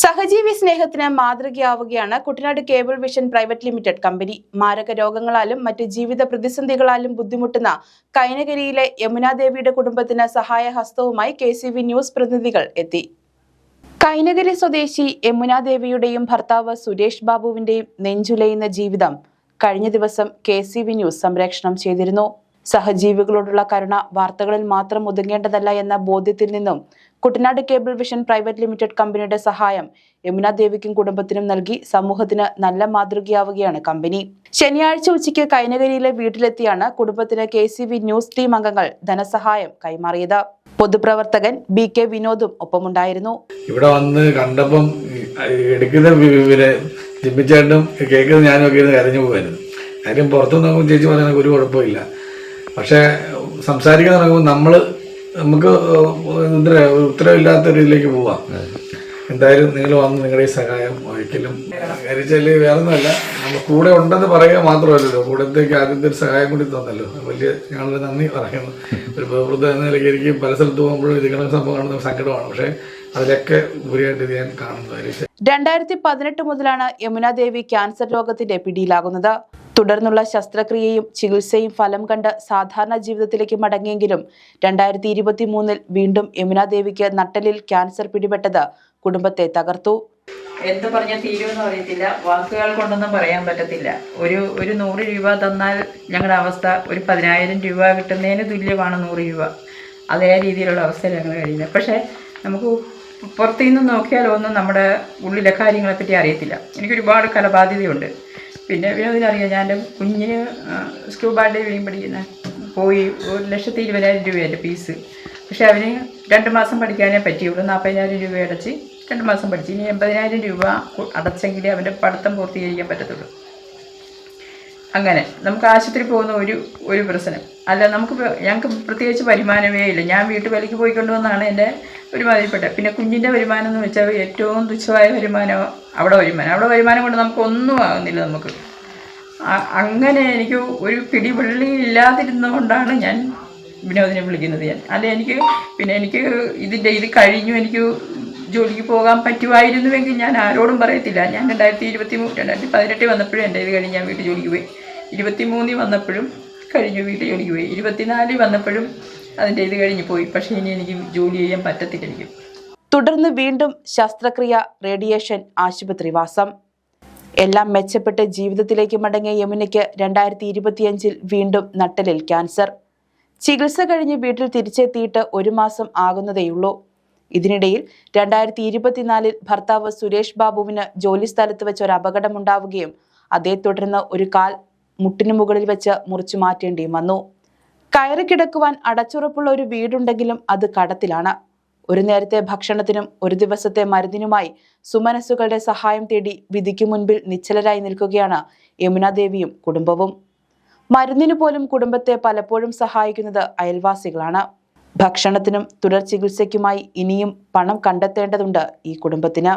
സഹജീവി സ്നേഹത്തിന് മാതൃകയാവുകയാണ് Kuttanad cable vision private limited company. മാരക രോഗങ്ങളാലും മറ്റ് ജീവിത പ്രതിസന്ധികളാലും ബുദ്ധിമുട്ടുന്ന കൈനകരിയിലെ യമുനാദേവിയുടെ കുടുംബത്തിന് സഹായഹസ്തവുമായി കെ സി വി ന്യൂസ് പ്രതിനിധികൾ എത്തി. കൈനകരി സ്വദേശി യമുനാദേവിയുടെയും ഭർത്താവ് സുരേഷ് ബാബുവിന്റെയും നെഞ്ചുലയുന്ന ജീവിതം കഴിഞ്ഞ ദിവസം കെ സി വി ന്യൂസ് സംപ്രേഷണം ചെയ്തിരുന്നു. സഹജീവികളോടുള്ള കരുണ വാർത്തകളിൽ മാത്രം ഒതുങ്ങേണ്ടതല്ല എന്ന ബോധ്യത്തിൽ നിന്നും Kuttanad cable vision private limited കമ്പനിയുടെ സഹായം യമുന ദേവിക്കും കുടുംബത്തിനും നൽകി സമൂഹത്തിന് നല്ല മാതൃകയാവുകയാണ് കമ്പനി. ശനിയാഴ്ച ഉച്ചയ്ക്ക് കൈനകരിയിലെ വീട്ടിലെത്തിയാണ് കുടുംബത്തിന് കെ ന്യൂസ് ടീം അംഗങ്ങൾ ധനസഹായം കൈമാറിയത്. പൊതുപ്രവർത്തകൻ ബി കെ വിനോദും ഒപ്പമുണ്ടായിരുന്നു. ഇവിടെ വന്ന് കണ്ടപ്പം എടുക്കുന്ന ജിമ്മിച്ചേട്ടനും കേൾക്കുന്നത് ഞാനും ഒക്കെ കരഞ്ഞു പോകുമായിരുന്നു കാര്യം പുറത്തു നോക്കുമ്പോൾ ചേച്ചി പറയുന്നത് ഒരു കുഴപ്പമില്ല പക്ഷേ സംസാരിക്കാൻ തുടങ്ങുമ്പോൾ നമ്മൾ നമുക്ക് ഉത്തരവില്ലാത്ത ഒരു ഇതിലേക്ക് പോവാം. എന്തായാലും നിങ്ങൾ വന്ന് നിങ്ങളുടെ ഈ സഹായം ഒരിക്കലും കരിച്ചാൽ വേറെ ഒന്നുമല്ല നമ്മൾ കൂടെ ഉണ്ടെന്ന് പറയുക മാത്രമല്ലല്ലോ. കൂടത്തേക്ക് ആദ്യത്തെ ഒരു സഹായം കൂടി തന്നല്ലോ. വലിയ ഞങ്ങളുടെ നന്ദി പറയുന്നു. ഒരു പ്രവൃത്തി എന്ന നിലയ്ക്ക് എനിക്ക് പല സ്ഥലത്ത് പോകുമ്പോഴും ഇതിങ്ങനെ സംഭവം കാണുന്ന സങ്കടമാണ്. പക്ഷേ അതിലൊക്കെ ഉപരിയായിട്ട് ഇത് ഞാൻ കാണുന്നു രണ്ടായിരത്തി പതിനെട്ട് മുതലാണ് യമുനാദേവി ക്യാൻസർ രോഗത്തിന്റെ പിടിയിലാകുന്നത്. തുടർന്നുള്ള ശസ്ത്രക്രിയയും ചികിത്സയും ഫലം കണ്ട് സാധാരണ ജീവിതത്തിലേക്ക് മടങ്ങിയെങ്കിലും രണ്ടായിരത്തി ഇരുപത്തി മൂന്നിൽ വീണ്ടും യമുനാദേവിക്ക് നട്ടലിൽ ക്യാൻസർ പിടിപെട്ടത് കുടുംബത്തെ തകർത്തു. എന്ത് പറഞ്ഞാൽ തീരുമെന്ന് അറിയത്തില്ല. വാക്കുകൾ കൊണ്ടൊന്നും പറയാൻ പറ്റത്തില്ല. ഒരു ഒരു നൂറ് രൂപ തന്നാൽ ഞങ്ങളുടെ അവസ്ഥ ഒരു പതിനായിരം രൂപ കിട്ടുന്നതിന് തുല്യമാണ് നൂറ് രൂപ. അതേ രീതിയിലുള്ള അവസ്ഥയിൽ ഞങ്ങൾ കഴിയുന്നത്. പക്ഷേ നമുക്ക് പുറത്തു നിന്ന് നോക്കിയാലോ ഒന്നും നമ്മുടെ ഉള്ളിലെ കാര്യങ്ങളെപ്പറ്റി അറിയത്തില്ല. എനിക്കൊരുപാട് കലബാധ്യതയുണ്ട് പിന്നെ വിനോദിനറിയാം ഞാൻ എന്റെ കുഞ്ഞിന് ആ, സ്കൂബ ഡൈവിങ് പഠിക്കുന്ന പോയി ഒരു ലക്ഷത്തി ഇരുപതിനായിരം രൂപയാണ് ഫീസ് പക്ഷെ അവന് രണ്ട് മാസം പഠിക്കാനേ പറ്റിയുള്ളൂ. നാൽപ്പതിനായിരം രൂപ അടച്ച് രണ്ട് മാസം പഠിച്ച്. ഇനി എൺപതിനായിരം രൂപ അടച്ചെങ്കിലേ അവന്റെ പഠിത്തം പൂർത്തീകരിക്കാൻ പറ്റത്തുള്ളൂ. അങ്ങനെ നമുക്ക് ആശുപത്രി പോകുന്ന ഒരു ഒരു പ്രശ്നം. അല്ല നമുക്ക് ഞങ്ങൾക്ക് പ്രത്യേകിച്ച് വരുമാനമേ ഇല്ല. ഞാൻ വീട്ടു വിലയ്ക്ക് പോയിക്കൊണ്ടുവന്നാണ് എന്റെ ഒരുമാതിരിപ്പെട്ട. പിന്നെ കുഞ്ഞിന്റെ വരുമാനം എന്ന് വെച്ചാൽ ഏറ്റവും തുച്ഛമായ വരുമാനം അവിടെ വരുമാനം. അവിടെ വരുമാനം കൊണ്ട് നമുക്ക് ഒന്നും ആകുന്നില്ല നമുക്ക്. അങ്ങനെ എനിക്ക് ഒരു പിടിവള്ളി ഇല്ലാതിരുന്നുകൊണ്ടാണ് ഞാൻ വിനോദിനെ വിളിക്കുന്നത് ഞാൻ. അല്ല എനിക്ക് പിന്നെ എനിക്ക് ഇതിന്റെ ഇത് കഴിഞ്ഞു. എനിക്ക് ജോലിക്ക് പോകാൻ പറ്റുമായിരുന്നുവെങ്കിൽ ഞാൻ ആരോടും പറയത്തില്ല. ഞാൻ രണ്ടായിരത്തി ഇരുപത്തി രണ്ടായിരത്തി പതിനെട്ടിൽ വന്നപ്പോഴും എന്റെ ഇത് കഴിഞ്ഞ് ഞാൻ വീട്ടിൽ ജോലിക്ക് പോയി. ഇരുപത്തി മൂന്നിൽ വന്നപ്പോഴും കഴിഞ്ഞു വീട്ടിൽ ജോലിക്ക് പോയി. ഇരുപത്തിനാലിൽ വന്നപ്പോഴും അതിന്റെ ഇത് കഴിഞ്ഞ് പോയി. പക്ഷേ ഇനി എനിക്ക് ജോലി ചെയ്യാൻ പറ്റത്തില്ല എനിക്ക്. തുടർന്ന് വീണ്ടും ശസ്ത്രക്രിയ റേഡിയേഷൻ ആശുപത്രിവാസം എല്ലാം മെച്ചപ്പെട്ട് ജീവിതത്തിലേക്ക് മടങ്ങിയ യമുനയ്ക്ക് രണ്ടായിരത്തി ഇരുപത്തിയഞ്ചിൽ വീണ്ടും നട്ടലിൽ ക്യാൻസർ. ചികിത്സ കഴിഞ്ഞ് വീട്ടിൽ തിരിച്ചെത്തിയിട്ട് ഒരു മാസം ആകുന്നതേയുള്ളൂ. ഇതിനിടയിൽ രണ്ടായിരത്തി ഇരുപത്തിനാലിൽ ഭർത്താവ് സുരേഷ് ബാബുവിന് ജോലി സ്ഥലത്ത് വെച്ച് ഒരു അപകടമുണ്ടാവുകയും അതേ തുടർന്ന് ഒരു കാൽ മുട്ടിനു മുകളിൽ വെച്ച് മുറിച്ചു മാറ്റേണ്ടിയും വന്നു. കയറി കിടക്കുവാൻ അടച്ചുറപ്പുള്ള ഒരു വീടുണ്ടെങ്കിലും അത് കടത്തിലാണ്. ഒരു നേരത്തെ ഭക്ഷണത്തിനും ഒരു ദിവസത്തെ മരുന്നിനുമായി സുമനസ്സുകളുടെ സഹായം തേടി വിധിക്കു മുൻപിൽ നിശ്ചലരായി നിൽക്കുകയാണ് യമുനാദേവിയും കുടുംബവും. മരുന്നിനു പോലും കുടുംബത്തെ പലപ്പോഴും സഹായിക്കുന്നത് അയൽവാസികളാണ്. ഭക്ഷണത്തിനും തുടർ ചികിത്സയ്ക്കുമായി ഇനിയും പണം കണ്ടെത്തേണ്ടതുണ്ട് ഈ കുടുംബത്തിന്.